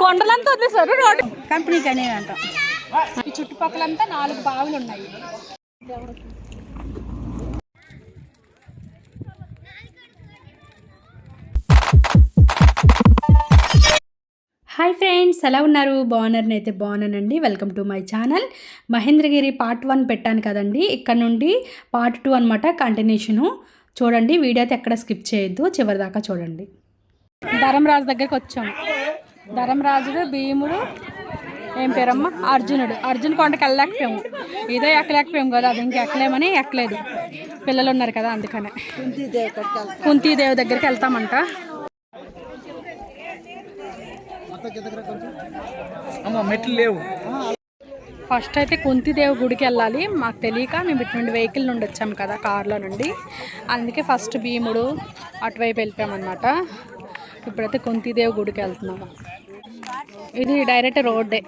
కొండలంతా వదిలేసారు? Road. Company కనే అంటాం. ఈ చుట్టుపక్కలంతా నాలుగు బావులు ఉన్నాయి. హాయ్ ఫ్రెండ్స్ ఎలా ఉన్నారు? బాగున్నారని అయితే బాగున్నానండి. Welcome to my channel. Mahendragiri part one పెట్టాను కదండి. ఇక్కడ నుండి పార్ట్ టూ అనమాట కంటిన్యూషను. చూడండి వీడియో అయితే ఎక్కడ స్కిప్ చేయొద్దు. చివరి దాకా చూడండి. ధర్మరాజు దగ్గరికి వచ్చాము ధర్మరాజుడు భీముడు ఏం పేరమ్మ? అర్జునుడు. అర్జున్ కొండకి వెళ్ళలేకపోయాము. ఇదే ఎక్కలేకపోయాము కదా అది ఇంకా ఎక్కలేమని ఎక్కలేదు. పిల్లలు ఉన్నారు కదా అందుకనే. కుంతీదేవి దగ్గరికి వెళ్తామంట. మెట్లు లేవు. ఫస్ట్ అయితే కుంతిదేవి గుడికి వెళ్ళాలి. మాకు తెలియక మేము ఇటు నుండి వెహికల్ నుండి వచ్చాము కదా కార్లో నుండి. అందుకే ఫస్ట్ భీముడు అటువైపు వెళ్ళిపోయామన్నమాట. ఇప్పుడైతే కుంతిదేవి గుడికి వెళ్తున్నాము ఇది డైరెక్ట్ రోడ్డే.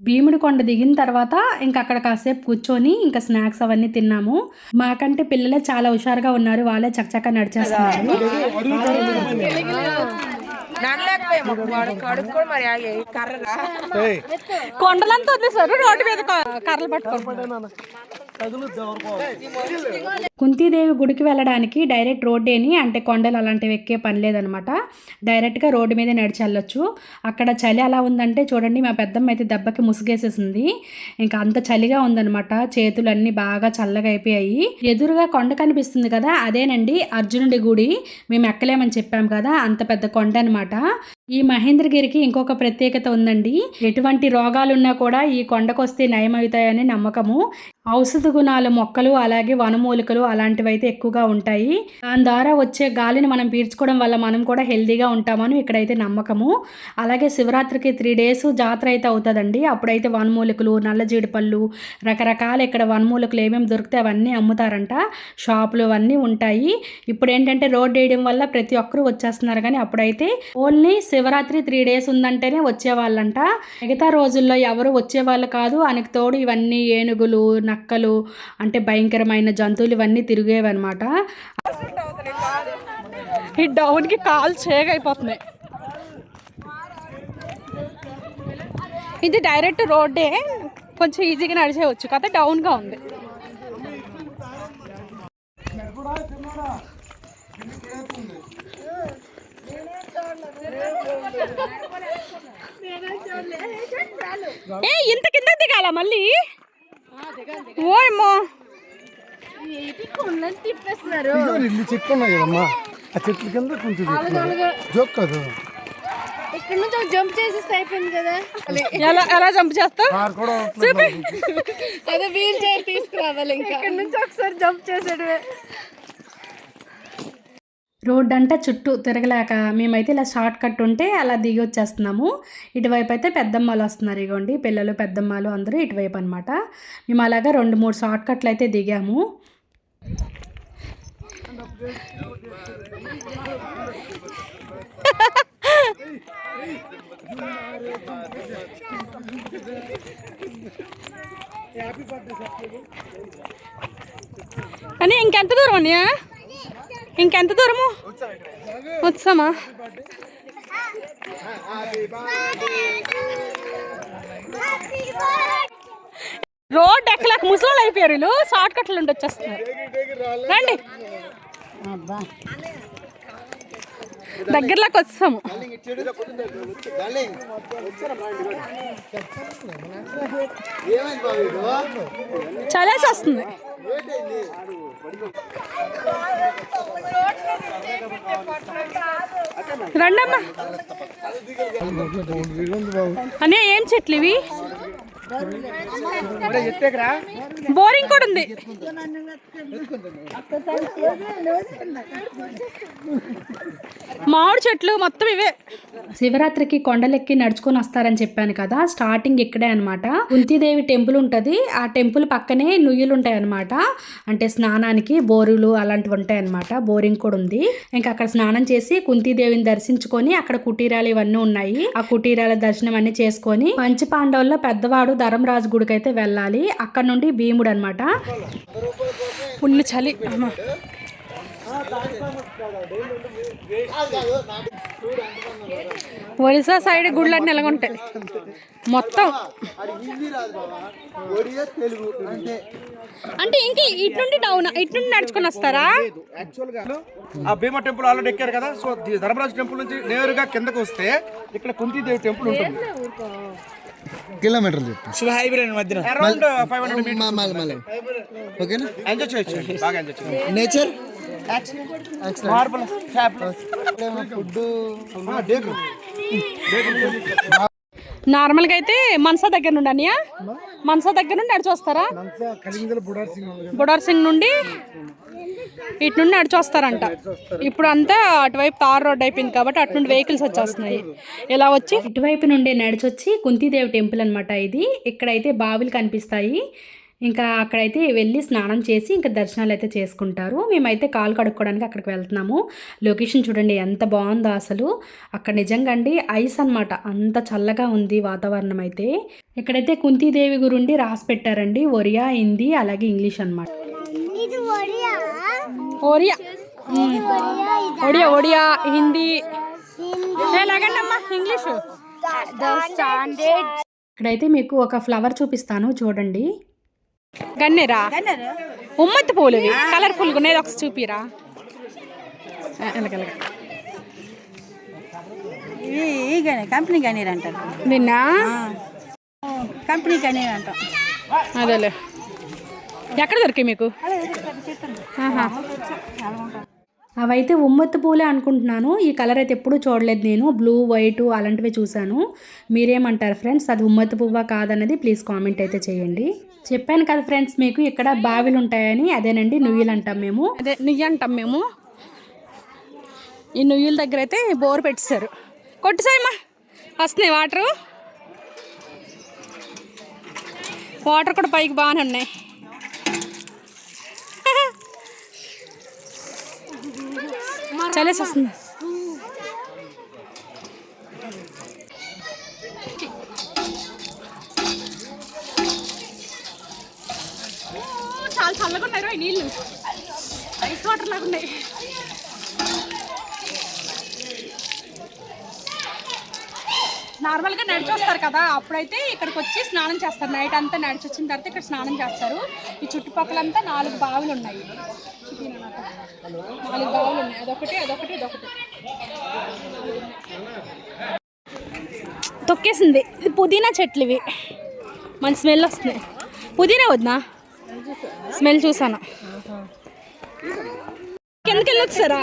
భీముడి కొండ దిగిన తర్వాత ఇంకా అక్కడ కాసేపు కూర్చొని ఇంకా స్నాక్స్ అవన్నీ తిన్నాము. మాకంటే పిల్లలే చాలా హుషారుగా ఉన్నారు. వాళ్ళే చకచకా నడిచేస్తున్నారు. కొండలంతా వదిలేసారు రోడ్డు మీద కర్రలు పట్టుకొని. కుంతీదేవి గుడికి వెళ్ళడానికి డైరెక్ట్ రోడ్డేని అంటే కొండలు అలాంటివి ఎక్కే పని లేదనమాట. డైరెక్ట్గా రోడ్డు మీద నడిచి వెళ్ళొచ్చు. అక్కడ చలి అలా ఉందంటే చూడండి మా పెద్దమ్మ అయితే దెబ్బకి ముసుగేసేసింది. ఇంకా అంత చలిగా ఉందనమాట. చేతులన్నీ బాగా చల్లగా అయిపోయాయి. ఎదురుగా కొండ కనిపిస్తుంది కదా అదేనండి అర్జునుడి గుడి. మేము ఎక్కలేమని చెప్పాము కదా అంత పెద్ద కొండ అనమాట ఈ మహేంద్రగిరికి ఇంకొక ప్రత్యేకత ఉందండి. ఎటువంటి రోగాలున్నా కూడా ఈ కొండకొస్తే నయమవుతాయని నమ్మకము. ఔషధ గుణాలు మొక్కలు అలాగే వనమూలికలు అలాంటివి అయితే ఎక్కువగా ఉంటాయి. దాని ద్వారా వచ్చే గాలిని మనం పీల్చుకోవడం వల్ల మనం కూడా హెల్దీగా ఉంటామని ఇక్కడైతే నమ్మకము. అలాగే శివరాత్రికి త్రీ డేస్ జాతర అయితే అవుతుందండి. అప్పుడైతే వనమూలికలు నల్ల జీడిపళ్ళు రకరకాల ఇక్కడ వనమూలికలు ఏమేమి దొరికితే అవన్నీ అమ్ముతారంట. షాపులు అవన్నీ ఉంటాయి. ఇప్పుడు ఏంటంటే రోడ్ వేయడం వల్ల ప్రతి ఒక్కరూ వచ్చేస్తున్నారు కానీ అప్పుడైతే ఓన్లీ శివరాత్రి త్రీ డేస్ ఉందంటేనే వచ్చేవాళ్ళంట. మిగతా రోజుల్లో ఎవరు వచ్చేవాళ్ళు కాదు. ఆయనకు తోడు ఇవన్నీ ఏనుగులు నక్కలు అంటే భయంకరమైన జంతువులు ఇవన్నీ తిరిగేవన్నమాట. ఈ డౌన్కి కాలు చేయగైపోతున్నాయి ఇది డైరెక్ట్ రోడ్డే. కొంచెం ఈజీగా నడిచేయవచ్చు కదా డౌన్గా ఉంది ఏ ఇంత కింద దిగాల మళ్ళీ? ఓయమ్మో. ఇదిగో ఇల్లు చెట్లు ఉన్నాయి కదమ్మా. ఆ చెట్ల కింద కొంచెం చెట్లు. జోక్ కాదు. ఇక్కడ నుంచి జంప్ చేసేస్తే అయిపోయింది కదా. ఎలా ఎలా జంప్ చేస్తావు. అదే వీల్ చైర్ తీసుకురావాలి ఇంకా. ఇక్కడ నుంచి ఒకసారి జంప్ చేసాడు రోడ్ అంతా చుట్టూ తిరగలేక మేమైతే ఇలా షార్ట్ కట్ ఉంటే అలా దిగి వచ్చేస్తున్నాము. ఇటువైపు అయితే పెద్దమ్మలు వస్తున్నారు ఇగోండి. పిల్లలు పెద్దమ్మలు అందరూ ఇటువైపు అనమాట మేము అలాగా రెండు మూడు షార్ట్ కట్లు అయితే దిగాము. అని ఇంకెంత దూరం అన్నయ్య ఇంకెంత దూరము? వచ్చామా? రోడ్ ఎక్కలేక ముసలోళ్ళు అయిపోయారు వీళ్ళు. షార్ట్ కట్లు ఉండి వచ్చేస్తున్నారు. రండి. దగ్గరలోకి వచ్చాము. చలేసి వస్తుంది. రండమ్మా. అనే ఏం చెట్లు ఇవి? బోరింగ్ కూడా ఉంది. మామిడి చెట్లు మొత్తం ఇవే. శివరాత్రికి కొండలెక్కి నడుచుకొని వస్తారని చెప్పాను కదా స్టార్టింగ్ ఇక్కడే అనమాట కుంతిదేవి టెంపుల్ ఉంటుంది ఆ టెంపుల్ పక్కనే నుయ్యలు ఉంటాయి అనమాట అంటే స్నానానికి బోరులు అలాంటివి ఉంటాయి అనమాట బోరింగ్ కూడా ఉంది. ఇంకా అక్కడ స్నానం చేసి కుంతిదేవిని దర్శించుకొని అక్కడ కుటీరాలు ఇవన్నీ ఉన్నాయి. ఆ కుటీరాల దర్శనం అన్ని చేసుకొని పంచ పాండవుల్లో పెద్దవాడు ధర్మరాజు గుడికి అయితే వెళ్ళాలి. అక్కడ నుండి భీముడు అనమాట ఫుల్ చలి. ఒరిస్సా సైడ్ గుళ్ళన్నీ ఎలాగుంటాయి. మొత్తం. అంటే ఇంక ఇట్నుండి డౌన్ ఇట్నుండి నడుచుకొని వస్తారా? ఆ భీమా టెంపుల్ ఆల్రెడీ ఎక్కారు కదా సో ధర్మరాజు టెంపుల్ నుంచి నేరుగా కిందకు వస్తే ఇక్కడ కుంతీదేవి టెంపుల్ ఉంటుంది. కిలోమీటర్లు చెప్పు. అరౌండ్ ఫైవ్ హండ్రెడ్ మళ్ళీ ఓకేనా? ఎంజాయ్ చేయొచ్చు బాగా ఎంజాయ్ చేయొచ్చు. నేచర్ మార్బల్ ఫుడ్ నార్మల్గా అయితే మనసా దగ్గర నుండి అనియా? మనసా దగ్గర నుండి నడిచి వస్తారా బుడార్ సింగ్ నుండి ఇటు నుండి నడిచి వస్తారంట ఇప్పుడు అంతా అటువైపు తార్ రోడ్ అయిపోయింది కాబట్టి అటు నుండి వెహికల్స్ వచ్చేస్తున్నాయి. ఇలా వచ్చి ఇటువైపు నుండి నడిచొచ్చి కుంతీదేవి టెంపుల్ అనమాట ఇది. ఇక్కడైతే బావిలు కనిపిస్తాయి. ఇంకా అక్కడైతే వెళ్ళి స్నానం చేసి ఇంకా దర్శనాలు అయితే చేసుకుంటారు. మేమైతే కాలు కడుక్కోవడానికి అక్కడికి వెళ్తున్నాము. లొకేషన్ చూడండి ఎంత బాగుందో అసలు. అక్కడ నిజంగా అండి ఐస్ అనమాట అంత చల్లగా ఉంది వాతావరణం అయితే. ఇక్కడైతే కుంతీదేవి గురుండి రాసి పెట్టారండి ఒరియా హిందీ అలాగే ఇంగ్లీష్ అనమాట ఒరియా. ఒడియా ఒడియా హిందీ. ఎలాగండి అమ్మా ఇంగ్లీషు. ఇక్కడైతే మీకు ఒక ఫ్లవర్ చూపిస్తాను చూడండి. గన్నేరా? ఉమ్మత్తి పూలు ఇవి కలర్ఫుల్గా ఉన్నాయి ఒకసారి చూపిరా. ఎలాగెలాగ. కంపెనీ గనీర్ అంటారు నిన్న కంపెనీ గనీర్ అంటాం అదేలే. ఎక్కడ దొరికాయి మీకు. అవైతే ఉమ్మత్తు పూలే అనుకుంటున్నాను. ఈ కలర్ అయితే ఎప్పుడూ చూడలేదు నేను. బ్లూ వైట్ అలాంటివి చూశాను. మీరేమంటారు ఫ్రెండ్స్? అది ఉమ్మత్తు పువ్వా కాదన్నది ప్లీజ్ కామెంట్ అయితే చేయండి. చెప్పాను కదా ఫ్రెండ్స్ మీకు ఇక్కడ బావిలు ఉంటాయని. అదేనండి నుయ్యలు అంటాం మేము. అదే నుయ్యి అంటాం మేము. ఈ నుయ్యుల దగ్గర అయితే బోర్ పెట్టేశారు కొట్టుసాయమ్మా. వస్తున్నాయి వాటరు. వాటర్ కూడా పైకి బాగానే ఉన్నాయి. చలేసి వస్తుంది చాలా చల్లగా ఉన్నాయి నీళ్ళు. ఐస్ వాటర్ లాగా ఉన్నాయి నార్మల్గా నడిచి వస్తారు కదా అప్పుడైతే ఇక్కడికి వచ్చి స్నానం చేస్తారు. నైట్ అంతా నడిచి వచ్చిన తర్వాత ఇక్కడ స్నానం చేస్తారు. ఈ చుట్టుపక్కలంతా నాలుగు బావులు ఉన్నాయి. నాలుగు బావులు ఉన్నాయి. అదొకటి అదొకటి ఇదొకటి. తొక్కేసింది. ఇది పుదీనా చెట్లు ఇవి. మంచి స్మెల్ వస్తుంది పుదీనా వద్దా? స్మెల్ చూసాను. కిందకి వెళ్ళొచ్చారా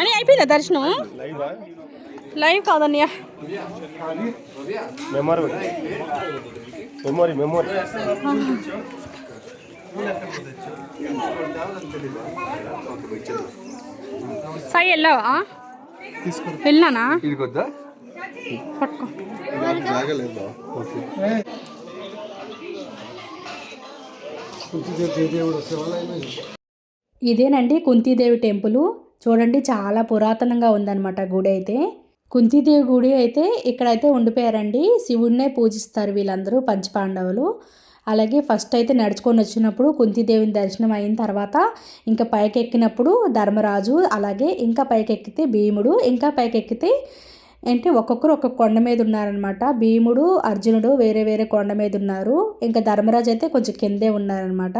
అని అయిపోయిందా దర్శనం? లైవ్ కాదన్నయ్య. మెమొరీ. Memory memory. సాయి వెళ్ళావా? వెళ్ళానా? ఇదికొద్దా పట్టుకో. ఇదేనండి కుంతీదేవి టెంపుల్. చూడండి చాలా పురాతనంగా ఉందన్నమాట గుడి అయితే కుంతీదేవి గుడి అయితే ఇక్కడైతే ఉండిపోయారండి. శివుడినే పూజిస్తారు వీళ్ళందరూ పంచపాండవులు అలాగే ఫస్ట్ అయితే నడుచుకొని వచ్చినప్పుడు కుంతీదేవిని దర్శనం అయిన తర్వాత ఇంకా పైకి ఎక్కినప్పుడు ధర్మరాజు అలాగే ఇంకా పైకి ఎక్కితే భీముడు ఇంకా పైకి ఎక్కితే అంటే ఒక్కొక్కరు ఒక్కొక్క కొండ మీద ఉన్నారనమాట భీముడు అర్జునుడు వేరే వేరే కొండ మీద ఉన్నారు. ఇంకా ధర్మరాజు అయితే కొంచెం కిందే ఉన్నారనమాట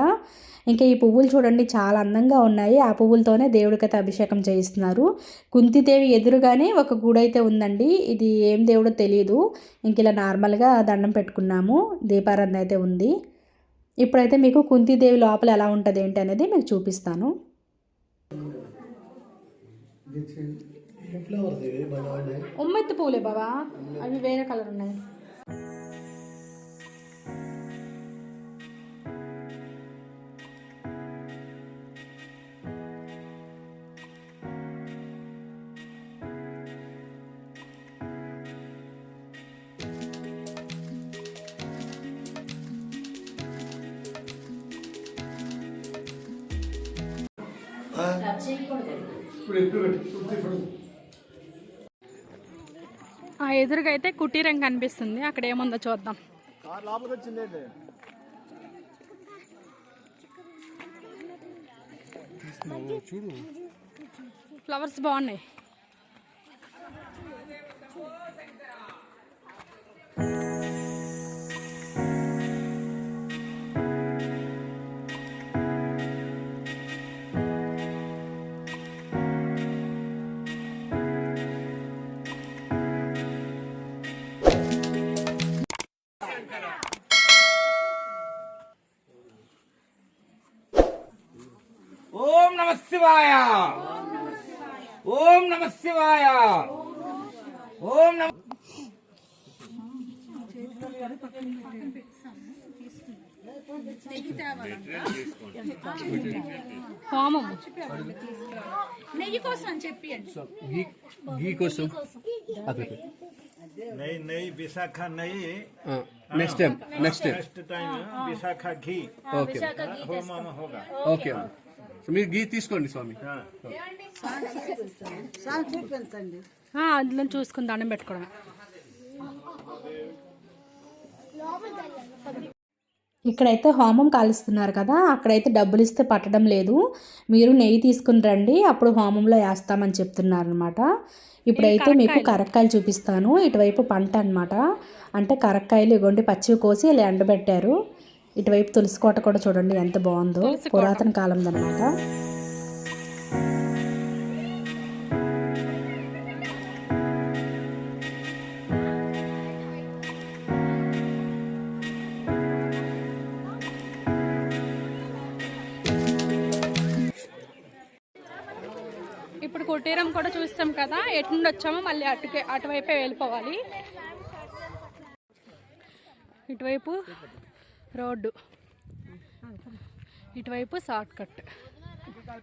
ఇంకా ఈ పువ్వులు చూడండి చాలా అందంగా ఉన్నాయి. ఆ పువ్వులతోనే దేవుడికైతే అభిషేకం చేయిస్తున్నారు. కుంతిదేవి ఎదురుగానే ఒక గుడి అయితే ఉందండి. ఇది ఏం దేవుడో తెలియదు ఇంక ఇలా నార్మల్గా దండం పెట్టుకున్నాము. దీపారాధన అయితే ఉంది. ఇప్పుడైతే మీకు కుంతిదేవి లోపల ఎలా ఉంటుంది ఏంటి అనేది మీకు చూపిస్తాను. ఉమ్మెత్తి పూలే బాబా అవి వేరే కలర్ ఉన్నాయి. ఆ ఎదురుగా అయితే కుటీరం కనిపిస్తుంది. అక్కడ ఏముందో చూద్దాం. ఫ్లవర్స్ బాగున్నాయి. ఫ్లవర్స్ బాగున్నాయి ఓం నమ శివాయ ఓం నమ శివాయ ఓం నమ హోమం గీ కోసం नई नई विशाखा नई next time next time next time Vishakha घी ఓకే होम होगा ఓకే సో మీరు గీ తీసుకోండి స్వామి. ఆ, అందులో చూసుకుని దండం పెట్టుకోవడం. ఇక్కడైతే హోమం కాలుస్తున్నారు కదా అక్కడైతే డబ్బులు ఇస్తే పట్టడం లేదు. మీరు నెయ్యి తీసుకుని రండి అప్పుడు హోమంలో వేస్తామని చెప్తున్నారు అనమాట ఇప్పుడైతే మీకు కరక్కాయలు. చూపిస్తాను. ఇటువైపు పంట అన్నమాట. అంటే కరక్కాయలు ఇగోండి పచ్చివి కోసి ఇలా ఎండబెట్టారు. ఇటువైపు తులసి కోట కూడా చూడండి ఎంత బాగుందో. పురాతన కాలందన్నమాట. ఇప్పుడు కుటీరం కూడా చూస్తాం కదా ఎటు నుండి వచ్చామో మళ్ళీ అటుకే అటువైపే వెళ్ళిపోవాలి. ఇటువైపు రోడ్డు. ఇటువైపు షార్ట్ కట్.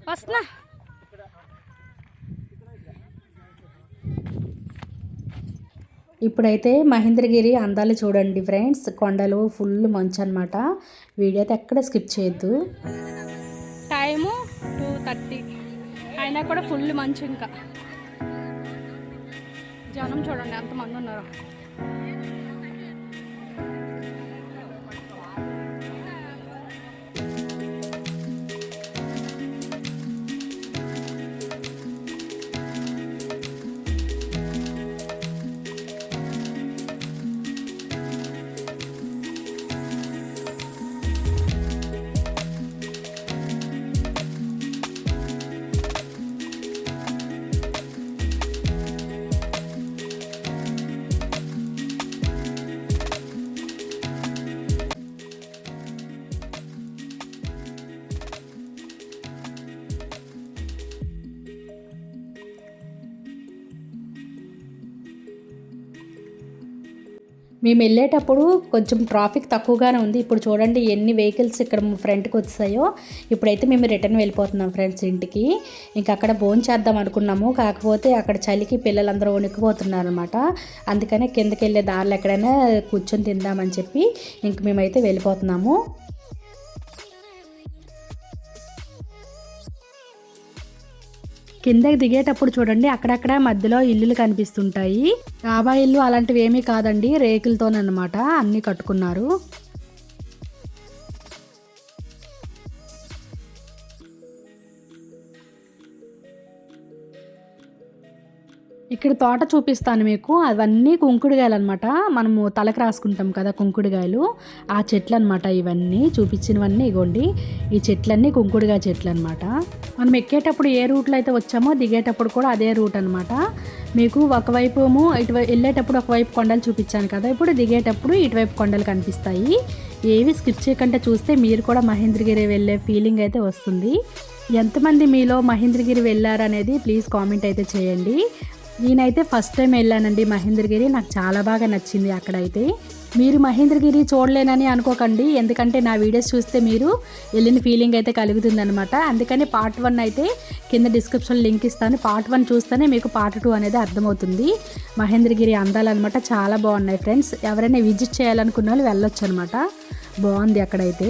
వస్తున్నా. ఇప్పుడైతే మహేంద్రగిరి అందాలు చూడండి ఫ్రెండ్స్. కొండలు ఫుల్ మంచు అనమాట వీడియో అయితే ఎక్కడ స్కిప్ చేయొద్దు. Time two thirty. అయినా కూడా ఫుల్ మంచు ఇంకా. జనం చూడండి ఎంతమంది ఉన్నారు. మేము వెళ్ళేటప్పుడు కొంచెం ట్రాఫిక్ తక్కువగానే ఉంది. ఇప్పుడు చూడండి ఎన్ని వెహికల్స్ ఇక్కడ ఫ్రంట్కి వచ్చాయో. ఇప్పుడైతే మేము రిటర్న్ వెళ్ళిపోతున్నాం ఫ్రెండ్స్ ఇంటికి. ఇంకా అక్కడ భోజనం చేద్దాం అనుకున్నాము. కాకపోతే అక్కడ చలికి పిల్లలందరూ వణికిపోతున్నారు అనమాట అందుకనే కిందకి వెళ్ళే దారిలో ఎక్కడైనా కూర్చొని తిందామని చెప్పి ఇంక మేమైతే వెళ్ళిపోతున్నాము. కిందకి దిగేటప్పుడు చూడండి అక్కడక్కడ మధ్యలో ఇల్లులు కనిపిస్తుంటాయి. డాబా ఇల్లు అలాంటివి ఏమీ కాదండి రేకులతోనమాట అన్నీ కట్టుకున్నారు. ఇక్కడ తోట చూపిస్తాను మీకు. అవన్నీ కుంకుడుగాయలు అనమాట మనము తలకు రాసుకుంటాం కదా కుంకుడుగాయలు. ఆ చెట్లు అనమాట ఇవన్నీ. చూపించినవన్నీ ఇగోండి. ఈ చెట్లన్నీ కుంకుడుగాయ చెట్లు అనమాట మనం ఎక్కేటప్పుడు ఏ రూట్లో అయితే వచ్చామో దిగేటప్పుడు కూడా అదే రూట్ అనమాట మీకు ఒకవైపు ఏమో ఇటు వెళ్ళేటప్పుడు ఒకవైపు కొండలు చూపించాను కదా. ఇప్పుడు దిగేటప్పుడు ఇటువైపు కొండలు కనిపిస్తాయి. ఏవి స్కిప్ చేయకుండా చూస్తే మీరు కూడా మహేంద్రగిరి వెళ్ళే ఫీలింగ్ అయితే వస్తుంది. ఎంతమంది మీలో మహేంద్రగిరి వెళ్ళారనేది ప్లీజ్ కామెంట్ అయితే చేయండి. నేనైతే ఫస్ట్ టైం వెళ్ళానండి మహేంద్రగిరి. నాకు చాలా బాగా నచ్చింది అక్కడైతే. మీరు మహేంద్రగిరి చూడలేనని అనుకోకండి. ఎందుకంటే నా వీడియోస్ చూస్తే మీరు వెళ్ళిన ఫీలింగ్ అయితే కలుగుతుందనమాట అందుకని పార్ట్ వన్ అయితే కింద డిస్క్రిప్షన్ లింక్ ఇస్తాను. పార్ట్ వన్ చూస్తేనే మీకు పార్ట్ టూ అనేది అర్థమవుతుంది. మహేంద్రగిరి అందాలు అనమాట చాలా బాగున్నాయి ఫ్రెండ్స్ ఎవరైనా విజిట్ చేయాలనుకున్న వాళ్ళు వెళ్ళొచ్చు అనమాట బాగుంది అక్కడైతే.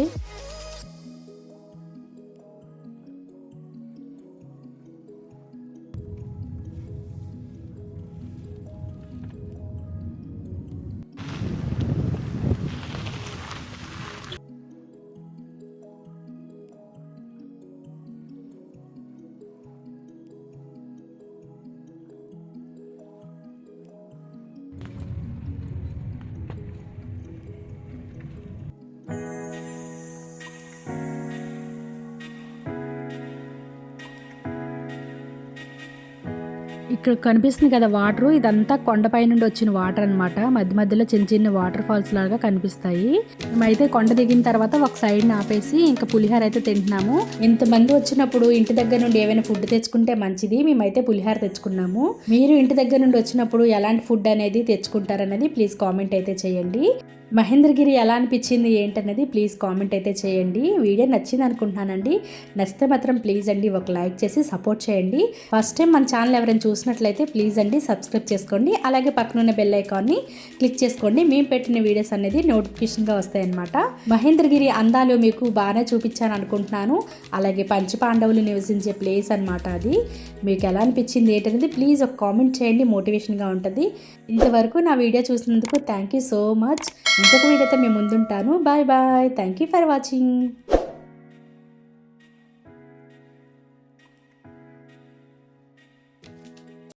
ఇక్కడ కనిపిస్తుంది కదా వాటర్. ఇదంతా కొండపై నుండి వచ్చిన వాటర్ అన్నమాట. మధ్య మధ్యలో చిన్న చిన్న వాటర్ ఫాల్స్ లాగా కనిపిస్తాయి. మేమైతే కొండ దిగిన తర్వాత ఒక సైడ్ ఆపేసి ఇంకా పులిహోర అయితే తింటున్నాము. ఇంతమంది వచ్చినప్పుడు ఇంటి దగ్గర నుండి ఏమైనా ఫుడ్ తెచ్చుకుంటే మంచిది. మేమైతే పులిహోర తెచ్చుకున్నాము. మీరు ఇంటి దగ్గర నుండి వచ్చినప్పుడు ఎలాంటి ఫుడ్ అనేది తెచ్చుకుంటారనేది ప్లీజ్ కామెంట్ అయితే చేయండి. మహేంద్రగిరి ఎలా అనిపించింది ఏంటనేది ప్లీజ్ కామెంట్ అయితే చేయండి. వీడియో నచ్చింది అనుకుంటున్నానండి. నచ్చితే మాత్రం ప్లీజ్ అండి ఒక లైక్ చేసి సపోర్ట్ చేయండి. ఫస్ట్ టైం మన ఛానల్ ఎవరైనా చూసినట్లయితే ప్లీజ్ అండి సబ్స్క్రైబ్ చేసుకోండి. అలాగే పక్కన ఉన్న బెల్ ఐకాన్ని క్లిక్ చేసుకోండి. మేము పెట్టిన వీడియోస్ అనేది నోటిఫికేషన్గా వస్తాయన్నమాట. మహేంద్రగిరి అందాలు మీకు బాగానే చూపించాను అనుకుంటున్నాను. అలాగే పంచపాండవులు నివసించే ప్లేస్ అన్నమాట అది. మీకు ఎలా అనిపించింది ఏంటనేది ప్లీజ్ ఒక కామెంట్ చేయండి మోటివేషన్గా ఉంటుంది. ఇంతవరకు నా వీడియో చూసినందుకు థ్యాంక్ యూ సో మచ్ ఇంకొక వీడియోతో మేము ముందుంటాను. Bye bye. Thank you for watching